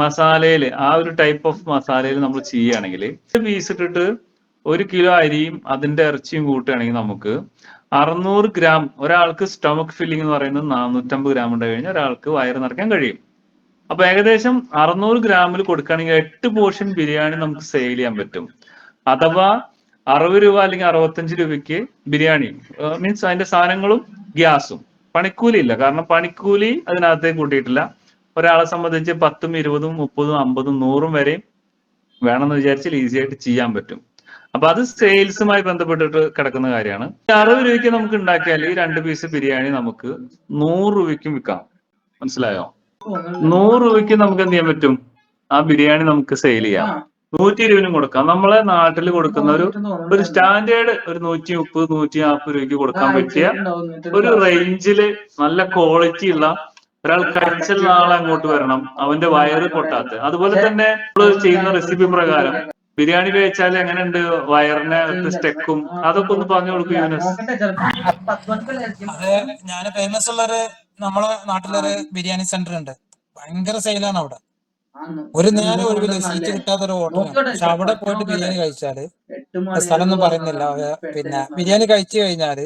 മസാലയിൽ ആ ഒരു ടൈപ്പ് ഓഫ് മസാലയിൽ നമ്മൾ ചെയ്യുകയാണെങ്കിൽ പീസ് ഇട്ടിട്ട് ഒരു കിലോ അരിയും അതിന്റെ ഇറച്ചിയും കൂട്ടുകയാണെങ്കിൽ നമുക്ക് അറുന്നൂറ് ഗ്രാം ഒരാൾക്ക് സ്റ്റമക്ക് ഫില്ലിംഗ് എന്ന് പറയുന്നത് നാനൂറ്റമ്പത് ഗ്രാം ഉണ്ട് കഴിഞ്ഞാൽ ഒരാൾക്ക് വയറ് നിറയ്ക്കാൻ കഴിയും. അപ്പൊ ഏകദേശം അറുന്നൂറ് ഗ്രാമിൽ കൊടുക്കുകയാണെങ്കിൽ എട്ട് പോർഷൻ ബിരിയാണി നമുക്ക് സെയിൽ ചെയ്യാൻ പറ്റും. അഥവാ അറുപത് രൂപ അല്ലെങ്കിൽ അറുപത്തഞ്ച് രൂപയ്ക്ക് ബിരിയാണി. മീൻസ് അതിന്റെ സാധനങ്ങളും ഗ്യാസും. പണിക്കൂലി ഇല്ല. കാരണം പണിക്കൂലി അതിനകത്തേക്ക് കൂട്ടിയിട്ടില്ല. ഒരാളെ സംബന്ധിച്ച് പത്തും ഇരുപതും മുപ്പതും അമ്പതും നൂറും വരെയും വേണമെന്ന് വിചാരിച്ചാൽ ഈസി ആയിട്ട് ചെയ്യാൻ പറ്റും. അപ്പൊ അത് സെയിൽസുമായി ബന്ധപ്പെട്ടിട്ട് കിടക്കുന്ന കാര്യമാണ്. അറുപത് രൂപയ്ക്ക് നമുക്ക് ഉണ്ടാക്കിയാൽ ഈ രണ്ട് പീസ് ബിരിയാണി നമുക്ക് നൂറ് രൂപയ്ക്കും വിൽക്കാം. മനസ്സിലായോ? നൂറ് രൂപയ്ക്ക് നമുക്ക് എന്ത് ചെയ്യാൻ പറ്റും? ആ ബിരിയാണി നമുക്ക് സെയിൽ ചെയ്യാം. നൂറ്റി ഇരുപതിനും കൊടുക്കാം. നമ്മളെ നാട്ടിൽ കൊടുക്കുന്ന ഒരു ഒരു സ്റ്റാൻഡേർഡ് ഒരു നൂറ്റി മുപ്പത് നൂറ്റി നാൽപ്പത് രൂപയ്ക്ക് കൊടുക്കാൻ പറ്റിയ ഒരു റേഞ്ചിൽ നല്ല ക്വാളിറ്റി ഉള്ള ഒരാൾ കഴിച്ചുള്ള ആൾ അങ്ങോട്ട് വരണം അവന്റെ വയറ് പൊട്ടാത്ത. അതുപോലെ തന്നെ നമ്മൾ ചെയ്യുന്ന റെസിപ്പി പ്രകാരം ബിരിയാണി കഴിച്ചാൽ എങ്ങനെയുണ്ട്? വയറിനെ സ്റ്റെക്കും. അതൊക്കെ ഒന്ന് പറഞ്ഞു കൊടുക്കും യൂനസ്. അത് ഞാൻ ഫേമസ് ഉള്ളൊരു നമ്മളെ നാട്ടിലൊരു ബിരിയാണി സെന്റർ ഉണ്ട്. ഭയങ്കര സെയിലാണ് അവിടെ. ഒരു നേരം ഒരു സീറ്റ് കിട്ടാത്ത ഒരു ഹോട്ടലാണ് പക്ഷെ അവിടെ പോയിട്ട് ബിരിയാണി കഴിച്ചാൽ സ്ഥലം ഒന്നും പറയുന്നില്ല. പിന്നെ ബിരിയാണി കഴിച്ചു കഴിഞ്ഞാൽ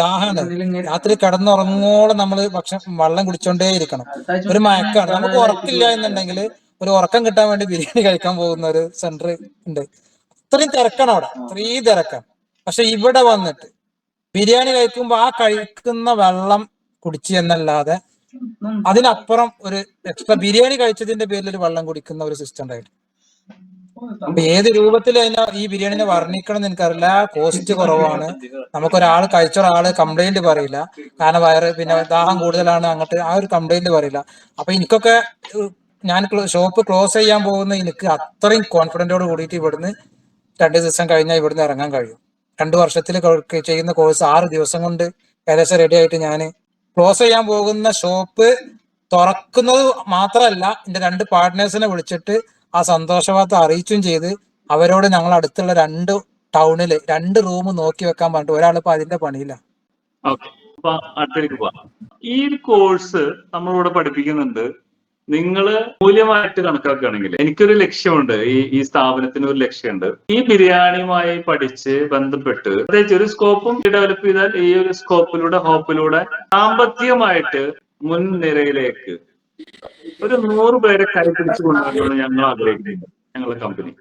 ദാഹാണ് രാത്രി കിടന്നുറങ്ങോളം നമ്മൾ ഭക്ഷണം വെള്ളം കുടിച്ചോണ്ടേ ഇരിക്കണം ഒരു മയക്കാണ്. നമുക്ക് ഉറക്കില്ല എന്നുണ്ടെങ്കിൽ ഒരു ഉറക്കം കിട്ടാൻ വേണ്ടി ബിരിയാണി കഴിക്കാൻ പോകുന്ന ഒരു സെന്റർ ഉണ്ട്. അത്രയും തിരക്കാണ് അവിടെ. അത്രയും തിരക്കാണ് പക്ഷെ ഇവിടെ വന്നിട്ട് ബിരിയാണി കഴിക്കുമ്പോ ആ കഴിക്കുന്ന വെള്ളം കുടിച്ച് എന്നല്ലാതെ അതിനപ്പുറം ഒരു എക്സ്ട്രാ ബിരിയാണി കഴിച്ചതിന്റെ പേരിൽ ഒരു വെള്ളം കുടിക്കുന്ന ഒരു സിസ്റ്റം ഉണ്ടായിട്ട് ഏത് രൂപത്തിൽ ഈ ബിരിയാണിനെ വർണിക്കണം എന്ന് എനിക്കറിയില്ല. കോസ്റ്റ് കുറവാണ്. നമുക്കൊരാൾ കഴിച്ച ഒരാൾ കംപ്ലൈന്റ് പറയില്ല. കാരണം വയറ് പിന്നെ ദാഹം കൂടുതലാണ് അങ്ങോട്ട് ആ ഒരു കംപ്ലൈന്റ് പറയില്ല. അപ്പൊ എനിക്കൊക്കെ ഞാൻ ഷോപ്പ് ക്ലോസ് ചെയ്യാൻ പോകുന്ന എനിക്ക് അത്രയും കോൺഫിഡന്റോട് കൂടിയിട്ട് ഇവിടുന്ന് രണ്ട് ദിവസം കഴിഞ്ഞാൽ ഇവിടുന്ന് ഇറങ്ങാൻ കഴിയും. രണ്ടു വർഷത്തിൽ ചെയ്യുന്ന കോഴ്സ് ആറ് ദിവസം കൊണ്ട് ഏകദേശം റെഡി ആയിട്ട് ഞാൻ ക്ലോസ് ചെയ്യാൻ പോകുന്ന ഷോപ്പ് തുറക്കുന്നത് മാത്രമല്ല എന്റെ രണ്ട് പാർട്ട്നേഴ്സിനെ വിളിച്ചിട്ട് ആ സന്തോഷവാർത്ത അറിയിച്ചും ചെയ്ത് അവരോട് ഞങ്ങൾ അടുത്തുള്ള രണ്ട് ടൗണിൽ രണ്ട് റൂം നോക്കി വെക്കാൻ പറഞ്ഞിട്ട് ഒരാളിപ്പോ അതിന്റെ പണിയില്ല അടുത്തേക്ക് ഈ ഒരു കോഴ്സ് നമ്മളിവിടെ പഠിപ്പിക്കുന്നുണ്ട്. നിങ്ങൾ മൂല്യമായിട്ട് കണക്കാക്കുകയാണെങ്കിൽ എനിക്കൊരു ലക്ഷ്യമുണ്ട്. ഈ ഈ സ്ഥാപനത്തിന് ഒരു ലക്ഷ്യമുണ്ട്. ഈ ബിരിയാണിയുമായി പഠിച്ച് ബന്ധപ്പെട്ട് പ്രത്യേകിച്ച് ഒരു സ്കോപ്പും ഡെവലപ്പ് ചെയ്താൽ ഈ ഒരു സ്കോപ്പിലൂടെ ഹോപ്പിലൂടെ സാമ്പത്തികമായിട്ട് മുൻനിരയിലേക്ക് ഒരു നൂറ് പേരെ കൈപിടിച്ച് കൊണ്ടുവരുന്നത് ഞങ്ങൾ ആഗ്രഹിക്കുന്നത് ഞങ്ങളുടെ കമ്പനി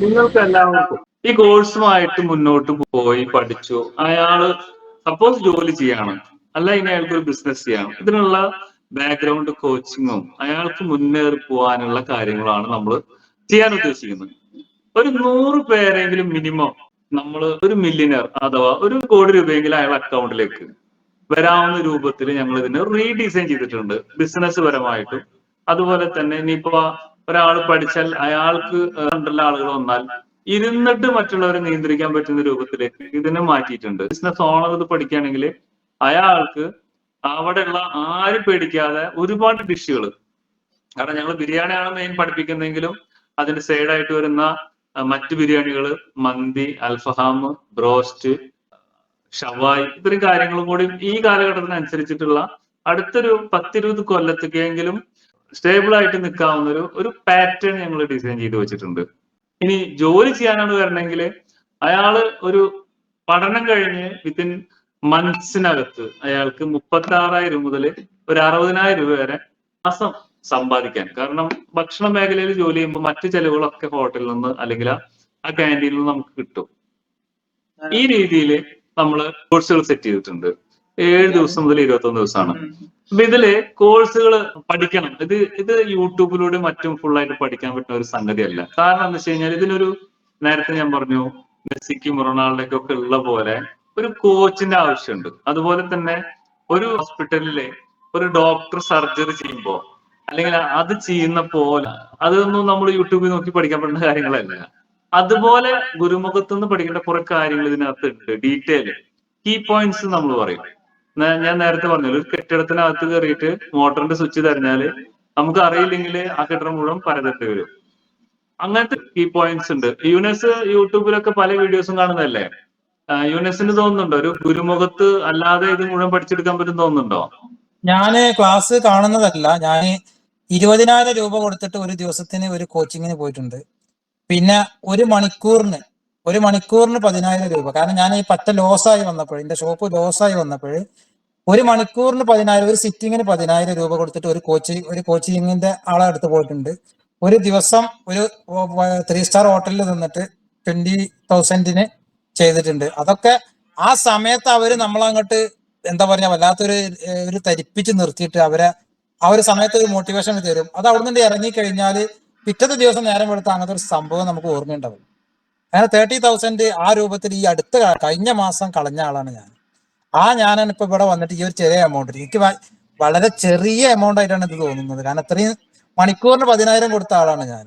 നിങ്ങൾക്ക് എല്ലാവർക്കും ഈ കോഴ്സുമായിട്ട് മുന്നോട്ട് പോയി പഠിച്ചു. അയാൾ സപ്പോസ് ജോലി ചെയ്യാണ്. അല്ല ഇനി അയാൾക്ക് ഒരു ബിസിനസ് ചെയ്യണം. ഇതിനുള്ള ബാക്ക്ഗ്രൗണ്ട് കോച്ചിങ്ങും അയാൾക്ക് മുന്നേറി പോകാനുള്ള കാര്യങ്ങളാണ് നമ്മൾ ചെയ്യാൻ ഉദ്ദേശിക്കുന്നത്. ഒരു നൂറ് പേരെങ്കിലും മിനിമം നമ്മൾ ഒരു മില്യനർ അഥവാ ഒരു കോടി രൂപയെങ്കിലും അയാൾ അക്കൗണ്ടിലേക്ക് വരാവുന്ന രൂപത്തിൽ ഞങ്ങൾ ഇതിനെ റീഡിസൈൻ ചെയ്തിട്ടുണ്ട്. ബിസിനസ് പരമായിട്ടും. അതുപോലെ തന്നെ ഇനിയിപ്പോ ഒരാൾ പഠിച്ചാൽ അയാൾക്ക് രണ്ടുള്ള ആളുകൾ വന്നാൽ ഇരുന്നിട്ട് മറ്റുള്ളവരെ നിയന്ത്രിക്കാൻ പറ്റുന്ന രൂപത്തിലേക്ക് ഇതിനെ മാറ്റിയിട്ടുണ്ട്. ബിസിനസ് ഓണർ ഇത് പഠിക്കുകയാണെങ്കിൽ അയാൾക്ക് അവിടെയുള്ള ആരും പേടിക്കാതെ ഒരുപാട് ഡിഷുകൾ കാരണം ഞങ്ങൾ ബിരിയാണിയാണ് മെയിൻ പഠിപ്പിക്കുന്നെങ്കിലും അതിന്റെ സൈഡായിട്ട് വരുന്ന മറ്റു ബിരിയാണികൾ മന്തി അൽഫഹാം ബ്രോസ്റ്റ് ഷവായി ഇത്രയും കാര്യങ്ങളും കൂടി ഈ കാലഘട്ടത്തിനനുസരിച്ചിട്ടുള്ള അടുത്തൊരു പത്തിരുപത് കൊല്ലത്തേക്കെങ്കിലും സ്റ്റേബിൾ ആയിട്ട് നിൽക്കാവുന്ന ഒരു ഒരു പാറ്റേൺ ഞങ്ങൾ ഡിസൈൻ ചെയ്ത് വെച്ചിട്ടുണ്ട്. ഇനി ജോലി ചെയ്യാനാണ് വരണമെങ്കിൽ അയാൾ ഒരു പഠനം കഴിഞ്ഞ് വിത്തിൻ മന്ത്സിനകത്ത് അയാൾക്ക് മുപ്പത്തി ആറായിരം മുതൽ ഒരു അറുപതിനായിരം രൂപ വരെ മാസം സമ്പാദിക്കാൻ. കാരണം ഭക്ഷണ മേഖലയിൽ ജോലി ചെയ്യുമ്പോൾ മറ്റു ചെലവുകളൊക്കെ ഹോട്ടലിൽ നിന്ന് അല്ലെങ്കിൽ ആ ക്യാന്റീനിൽ നിന്ന് നമുക്ക് കിട്ടും. ഈ രീതിയിൽ നമ്മൾ കോഴ്സുകൾ സെറ്റ് ചെയ്തിട്ടുണ്ട്. ഏഴ് ദിവസം മുതൽ ഇരുപത്തൊന്ന് ദിവസമാണ്. അപ്പൊ ഇതിൽ കോഴ്സുകൾ പഠിക്കണം. ഇത് ഇത് യൂട്യൂബിലൂടെ മറ്റും ഫുൾ ആയിട്ട് പഠിക്കാൻ പറ്റുന്ന ഒരു സംഗതിയല്ല. കാരണം എന്താ വെച്ച് കഴിഞ്ഞാൽ ഇതിനൊരു നേരത്തെ ഞാൻ പറഞ്ഞു മെസ്സിക്കും റൊണാൾഡോയ്ക്കും ഒക്കെ ഉള്ള പോലെ ഒരു കോച്ചിന്റെ ആവശ്യമുണ്ട്. അതുപോലെ തന്നെ ഒരു ഹോസ്പിറ്റലിലെ ഒരു ഡോക്ടർ സർജറി ചെയ്യുമ്പോൾ അല്ലെങ്കിൽ അത് ചെയ്യുന്ന പോലെ അതൊന്നും നമ്മൾ യൂട്യൂബിൽ നോക്കി പഠിക്കാൻ പറ്റുന്ന കാര്യങ്ങളല്ല. അതുപോലെ ഗുരുമുഖത്ത് നിന്ന് പഠിക്കേണ്ട കുറെ കാര്യങ്ങൾ ഇതിനകത്ത് ഉണ്ട് ഡീറ്റെയിൽ കീ പോയിന്റ്സ് നമ്മൾ പറയും. ഞാൻ നേരത്തെ പറഞ്ഞു ഒരു കെട്ടിടത്തിനകത്ത് കയറിയിട്ട് മോട്ടറിന്റെ സ്വിച്ച് തെരഞ്ഞാൽ നമുക്ക് അറിയില്ലെങ്കിൽ ആ കെട്ടിടം മുഴുവൻ പരതട്ട് വരും. അങ്ങനത്തെ കീ പോയിന്റ്സ് ഉണ്ട്. യുനെസ് യൂട്യൂബിലൊക്കെ പല വീഡിയോസും കാണുന്നതല്ലേ? യുനെസിന് തോന്നുന്നുണ്ടോ? ഒരു ഗുരുമുഖത്ത് അല്ലാതെ ഇത് മുഴുവൻ പഠിച്ചെടുക്കാൻ പറ്റും തോന്നുന്നുണ്ടോ? ഞാൻ ക്ലാസ് കാണുന്നതല്ല. ഞാൻ ഇരുപതിനായിരം രൂപ കൊടുത്തിട്ട് ഒരു ദിവസത്തിന് ഒരു കോച്ചിങ്ങിന് പോയിട്ടുണ്ട്. പിന്നെ ഒരു മണിക്കൂറിന് ഒരു മണിക്കൂറിന് പതിനായിരം രൂപ. കാരണം ഞാൻ ഈ പറ്റ ലോസായി വന്നപ്പോൾ എന്റെ ഷോപ്പ് ലോസായി വന്നപ്പോൾ ഒരു മണിക്കൂറിന് പതിനായിരം ഒരു സിറ്റിങ്ങിന് പതിനായിരം രൂപ കൊടുത്തിട്ട് ഒരു കോച്ചിങ് ഒരു കോച്ചിങ്ങിന്റെ ആളെ അടുത്ത് പോയിട്ടുണ്ട്. ഒരു ദിവസം ഒരു ത്രീ സ്റ്റാർ ഹോട്ടലിൽ നിന്നിട്ട് ട്വന്റി തൗസൻഡിന് ചെയ്തിട്ടുണ്ട്. അതൊക്കെ ആ സമയത്ത് അവർ നമ്മളങ്ങോട്ട് എന്താ പറയാ വല്ലാത്തൊരു ഒരു തരിപ്പിച്ച് നിർത്തിയിട്ട് അവരെ ആ ഒരു സമയത്ത് ഒരു മോട്ടിവേഷൻ തരും. അത് അവിടെ നിന്ന് ഇറങ്ങി കഴിഞ്ഞാൽ പിറ്റത്തെ ദിവസം നേരം വെളുത്ത അങ്ങനത്തെ ഒരു സംഭവം നമുക്ക് ഓർമ്മയുണ്ടാവും. അങ്ങനെ തേർട്ടി തൗസൻഡ് ആ രൂപത്തിൽ ഈ അടുത്ത കഴിഞ്ഞ മാസം കളഞ്ഞ ആളാണ് ഞാൻ. ആ ഞാനാണ് ഇപ്പൊ ഇവിടെ വന്നിട്ട് ഈ ഒരു ചെറിയ എമൗണ്ട് എനിക്ക് വളരെ ചെറിയ എമൗണ്ട് ആയിട്ടാണ് ഇത് തോന്നുന്നത്. കാരണം അത്രയും മണിക്കൂറിന് പതിനായിരം കൊടുത്ത ആളാണ് ഞാൻ.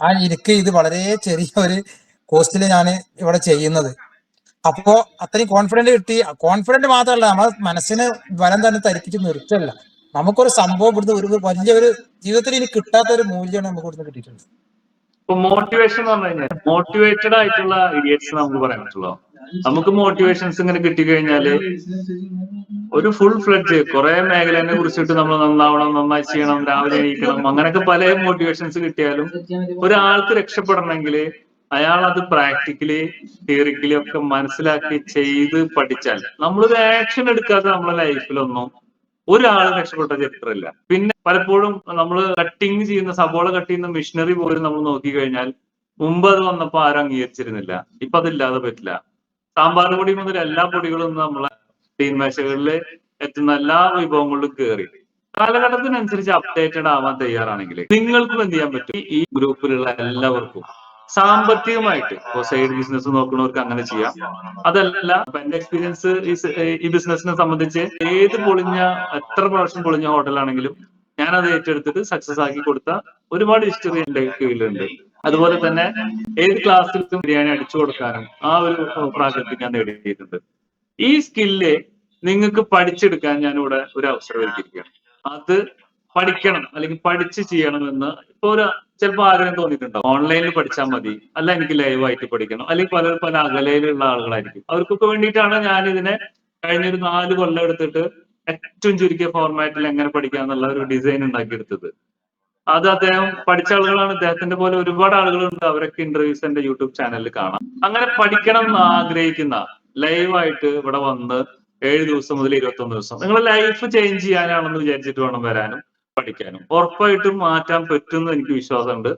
ആ എനിക്ക് ഇത് വളരെ ചെറിയ ഒരു കോസ്റ്റിൽ ഞാൻ ഇവിടെ ചെയ്യുന്നത്. അപ്പോ അത്രയും കോൺഫിഡന്റ് കിട്ടി. കോൺഫിഡന്റ് മാത്രമല്ല നമ്മളെ മനസ്സിന് വരം തന്നെ തരിപ്പിച്ച് നിർത്തല്ല. നമുക്കൊരു സംഭവം ഇവിടുന്ന് ഒരു വലിയൊരു ജീവിതത്തിൽ ഇനി കിട്ടാത്ത ഒരു മൂല്യമാണ് നമുക്ക് ഇവിടുന്ന് കിട്ടിയിട്ടുള്ളത്. മോട്ടിവേഷൻ എന്ന് പറഞ്ഞു കഴിഞ്ഞാൽ മോട്ടിവേറ്റഡ് ആയിട്ടുള്ള ഇഡിയറ്റ്സ് നമുക്ക് പറയാൻ പറ്റുള്ളൂ. നമുക്ക് മോട്ടിവേഷൻസ് ഇങ്ങനെ കിട്ടിക്കഴിഞ്ഞാൽ ഒരു ഫുൾ ഫ്ലഡ്ജ് കുറെ മേഖലനെ കുറിച്ചിട്ട് നമ്മൾ നന്നാവണം നന്നായി ചെയ്യണം രാവിലെ എണീക്കണം അങ്ങനെയൊക്കെ പല മോട്ടിവേഷൻസ് കിട്ടിയാലും ഒരാൾക്ക് രക്ഷപ്പെടണമെങ്കിൽ അയാൾ അത് പ്രാക്ടിക്കലി തിയറിക്കലി ഒക്കെ മനസ്സിലാക്കി ചെയ്ത് പഠിച്ചാൽ നമ്മളൊരു ആക്ഷൻ എടുക്കാതെ നമ്മളെ ലൈഫിലൊന്നും ഒരാൾ രക്ഷപ്പെട്ട ചരിത്രമില്ല പിന്നെ പലപ്പോഴും നമ്മൾ കട്ടിങ് ചെയ്യുന്ന സബോള കട്ട് ചെയ്യുന്ന മെഷീനറി പോലും നമ്മൾ നോക്കിക്കഴിഞ്ഞാൽ മുമ്പ് അത് വന്നപ്പോൾ ആരും അംഗീകരിച്ചിരുന്നില്ല. ഇപ്പൊ അതില്ലാതെ പറ്റില്ല. സാമ്പാർ പൊടി മുതൽ എല്ലാ പൊടികളും നമ്മളെ തീൻമേശകളിൽ എത്തുന്ന എല്ലാ വിഭവങ്ങളിലും കയറി കാലഘട്ടത്തിനനുസരിച്ച് അപ്ഡേറ്റഡ് ആവാൻ തയ്യാറാണെങ്കിൽ നിങ്ങൾക്കും എന്ത് ചെയ്യാൻ പറ്റും? ഈ ഗ്രൂപ്പിലുള്ള എല്ലാവർക്കും സാമ്പത്തികമായിട്ട് ഇപ്പോൾ സൈഡ് ബിസിനസ് നോക്കുന്നവർക്ക് അങ്ങനെ ചെയ്യാം. അതല്ല എന്റെ എക്സ്പീരിയൻസ് ഈ ബിസിനസിനെ സംബന്ധിച്ച് ഏത് പൊളിഞ്ഞ എത്ര പ്രാവശ്യം പൊളിഞ്ഞ ഹോട്ടലാണെങ്കിലും ഞാൻ അത് ഏറ്റെടുത്തിട്ട് സക്സസ് ആക്കി കൊടുത്ത ഒരുപാട് ഹിസ്റ്ററി എന്റെ കീഴിലുണ്ട്. അതുപോലെ തന്നെ ഏത് ക്ലാസ്സിലും ബിരിയാണി അടിച്ചു കൊടുക്കാനും ആ ഒരു പ്രാഗൽഭ്യം ഞാൻ നേടിയിട്ടുണ്ട്. ഈ സ്കില്ല് നിങ്ങൾക്ക് പഠിച്ചെടുക്കാൻ ഞാൻ ഇവിടെ ഒരു അവസരം ഒരുക്കിയിരിക്കുകയാണ്. അത് പഠിക്കണം അല്ലെങ്കിൽ പഠിച്ച് ചെയ്യണമെന്ന് ഇപ്പൊ ഒരു ചിലപ്പോൾ ആഗ്രഹം തോന്നിയിട്ടുണ്ടാവും. ഓൺലൈനിൽ പഠിച്ചാൽ മതി. അല്ല എനിക്ക് ലൈവായിട്ട് പഠിക്കണം. അല്ലെങ്കിൽ പല പല അകലയിലുള്ള ആളുകളായിരിക്കും. അവർക്കൊക്കെ വേണ്ടിയിട്ടാണ് ഞാൻ ഇതിനെ കഴിഞ്ഞൊരു നാല് കൊല്ലം എടുത്തിട്ട് ഏറ്റവും ചുരുക്കിയ ഫോർമാറ്റിൽ എങ്ങനെ പഠിക്കാം എന്നുള്ള ഒരു ഡിസൈൻ ഉണ്ടാക്കിയെടുത്തത്. അത് അദ്ദേഹം പഠിച്ച ആളുകളാണ്. അദ്ദേഹത്തിന്റെ പോലെ ഒരുപാട് ആളുകളുണ്ട്. അവരൊക്കെ ഇന്റർവ്യൂസ് എന്റെ യൂട്യൂബ് ചാനലിൽ കാണാം. അങ്ങനെ പഠിക്കണം എന്ന് ആഗ്രഹിക്കുന്ന ലൈവായിട്ട് ഇവിടെ വന്ന് ഏഴ് ദിവസം മുതൽ ഇരുപത്തൊന്ന് ദിവസം. നിങ്ങളെ ലൈഫ് ചേഞ്ച് ചെയ്യാനാണെന്ന് വിചാരിച്ചിട്ട് വേണം വരാനും. പഠിക്കാനും. ഉറപ്പായിട്ടും മാറ്റാൻ പറ്റുമെന്ന് എനിക്ക് വിശ്വാസമുണ്ട്.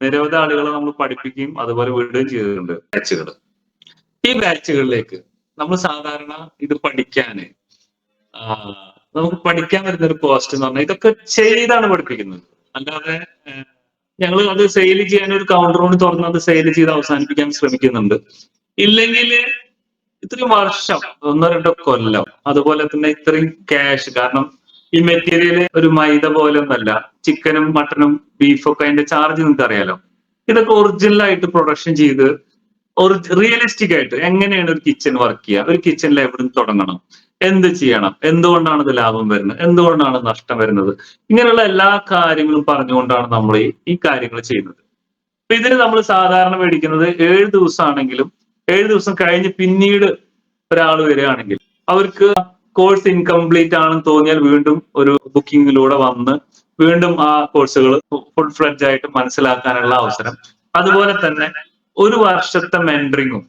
നിരവധി ആളുകളെ നമ്മൾ പഠിപ്പിക്കുകയും അതുപോലെ വിടുകയും ചെയ്തിട്ടുണ്ട്. ബാച്ചുകൾ. ഈ ബാച്ചുകളിലേക്ക് നമ്മൾ സാധാരണ ഇത് പഠിക്കാന് നമുക്ക് പഠിക്കാൻ വരുന്ന ഒരു കോസ്റ്റ് എന്ന് പറഞ്ഞാൽ ഇതൊക്കെ ചെയ്താണ് പഠിപ്പിക്കുന്നത്. അല്ലാതെ ഞങ്ങൾ അത് സെയിൽ ചെയ്യാൻ ഒരു കൗണ്ടർ കൊണ്ട് തുറന്ന് അത് സെയിൽ ചെയ്ത് അവസാനിപ്പിക്കാൻ ശ്രമിക്കുന്നുണ്ട്. ഇല്ലെങ്കിൽ ഇത്രയും വർഷം ഒന്നോ രണ്ടോ കൊല്ലം അതുപോലെ തന്നെ ഇത്രയും ക്യാഷ് കാരണം ഈ മെറ്റീരിയൽ ഒരു മൈദ പോലെ ഒന്നല്ല ചിക്കനും മട്ടനും ബീഫൊക്കെ അതിന്റെ ചാർജ് നിങ്ങൾക്ക് അറിയാലോ ഇതൊക്കെ ഒറിജിനൽ ആയിട്ട് പ്രൊഡക്ഷൻ ചെയ്ത് റിയലിസ്റ്റിക് ആയിട്ട് എങ്ങനെയാണ് ഒരു കിച്ചൺ വർക്ക് ചെയ്യുക? ഒരു കിച്ചണിൽ എവിടെ നിന്ന് തുടങ്ങണം? എന്ത് ചെയ്യണം? എന്തുകൊണ്ടാണ് ഇത് ലാഭം വരുന്നത്? എന്തുകൊണ്ടാണ് നഷ്ടം വരുന്നത്? ഇങ്ങനെയുള്ള എല്ലാ കാര്യങ്ങളും പറഞ്ഞുകൊണ്ടാണ് നമ്മൾ ഈ കാര്യങ്ങൾ ചെയ്യുന്നത്. അപ്പൊ ഇതിന് നമ്മൾ സാധാരണ മേടിക്കുന്നത് ഏഴ് ദിവസമാണെങ്കിലും ഏഴ് ദിവസം കഴിഞ്ഞ് പിന്നീട് ഒരാൾ വരികയാണെങ്കിൽ അവർക്ക് കോഴ്സ് ഇൻകംപ്ലീറ്റ് ആണെന്ന് തോന്നിയാൽ വീണ്ടും ഒരു ബുക്കിങ്ങിലൂടെ വന്ന് വീണ്ടും ആ കോഴ്സുകൾ ഫുൾ ഫ്ലഡ്ജ് ആയിട്ട് മനസ്സിലാക്കാനുള്ള അവസരം. അതുപോലെ തന്നെ ഒരു വർഷത്തെ മെന്ററിങ്ങും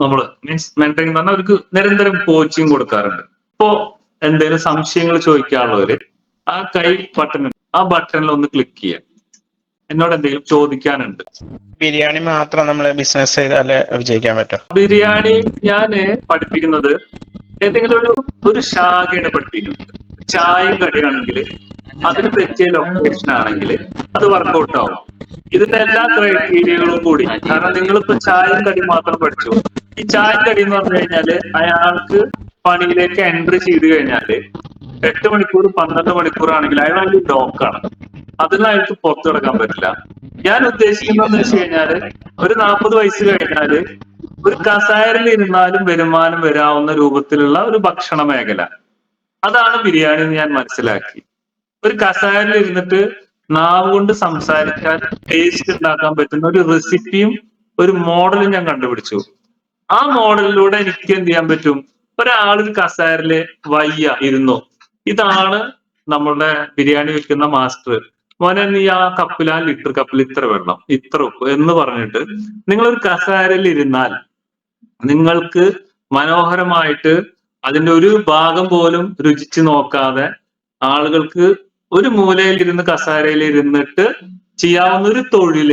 നമ്മൾ മീൻസ് മെന്ററിംഗ് എന്ന് പറഞ്ഞാൽ അവർക്ക് നിരന്തരം കോച്ചിങ് കൊടുക്കാറുണ്ട്. ഇപ്പോ എന്തെങ്കിലും സംശയങ്ങൾ ചോദിക്കാനുള്ളവര് ആ കൈ ബട്ടൺ ആ ബട്ടണിൽ ഒന്ന് ക്ലിക്ക് ചെയ്യാം. എന്നോട് എന്തെങ്കിലും ചോദിക്കാനുണ്ട്. ബിരിയാണി മാത്രം നമ്മൾ ബിസിനസ് ചെയ്താലേ വിജയിക്കാൻ പറ്റും. ബിരിയാണി ഞാൻ പഠിപ്പിക്കുന്നത് ഏതെങ്കിലും ഒരു ഒരു ശാഖയുടെ പഠിപ്പിക്കുന്നത് ചായയും കടിയാണെങ്കിൽ അതിന് പറ്റിയ ലൊക്കേഷൻ ആണെങ്കിൽ അത് വർക്കൗട്ട് ആവും. ഇതിന്റെ എല്ലാ ക്രൈറ്റീരിയകളും കൂടി. കാരണം നിങ്ങളിപ്പോ ചായയും കടി മാത്രം പഠിച്ചു. ഈ ചായയും കടി എന്ന് പറഞ്ഞു കഴിഞ്ഞാൽ അയാൾക്ക് പണിയിലേക്ക് എൻട്രി ചെയ്ത് കഴിഞ്ഞാൽ എട്ട് മണിക്കൂർ പന്ത്രണ്ട് മണിക്കൂർ ആണെങ്കിൽ അയാൾ വലിയ ഡോക്കാണ് അതിൽ അയാൾക്ക് പുറത്തു കിടക്കാൻ പറ്റില്ല. ഞാൻ ഉദ്ദേശിക്കുന്നതെന്ന് വെച്ച് കഴിഞ്ഞാൽ ഒരു നാൽപ്പത് വയസ്സ് കഴിഞ്ഞാൽ ഒരു കസാരയിൽ ഇരുന്നാലും വരുമാനം വരാവുന്ന രൂപത്തിലുള്ള ഒരു ഭക്ഷണ മേഖല. അതാണ് ബിരിയാണി എന്ന് ഞാൻ മനസ്സിലാക്കി. ഒരു കസാരയിൽ ഇരുന്നിട്ട് നാവ് കൊണ്ട് സംസാരിക്കാൻ ടേസ്റ്റ് ഉണ്ടാക്കാൻ പറ്റുന്ന ഒരു റെസിപ്പിയും ഒരു മോഡലും ഞാൻ കണ്ടുപിടിച്ചു. ആ മോഡലിലൂടെ എനിക്ക് എന്ത് ചെയ്യാൻ പറ്റും? ഒരാൾ ഒരു കസാരയിൽ വയ്യ ഇരുന്നു. ഇതാണ് നമ്മളുടെ ബിരിയാണി വിൽക്കുന്ന മാസ്റ്റർ മോനെ നീ ആ കപ്പിൽ ആ ലിറ്റർ കപ്പിൽ ഇത്ര വെള്ളം ഇത്ര ഉപ്പ് എന്ന് പറഞ്ഞിട്ട് നിങ്ങളൊരു കസേരയിൽ ഇരുന്നാൽ നിങ്ങൾക്ക് മനോഹരമായിട്ട് അതിന്റെ ഒരു ഭാഗം പോലും രുചിച്ചു നോക്കാതെ ആളുകൾക്ക് ഒരു മൂലയിൽ ഇരുന്ന് കസേരയിൽ ഇരുന്നിട്ട് ചെയ്യാവുന്ന ഒരു തൊഴിൽ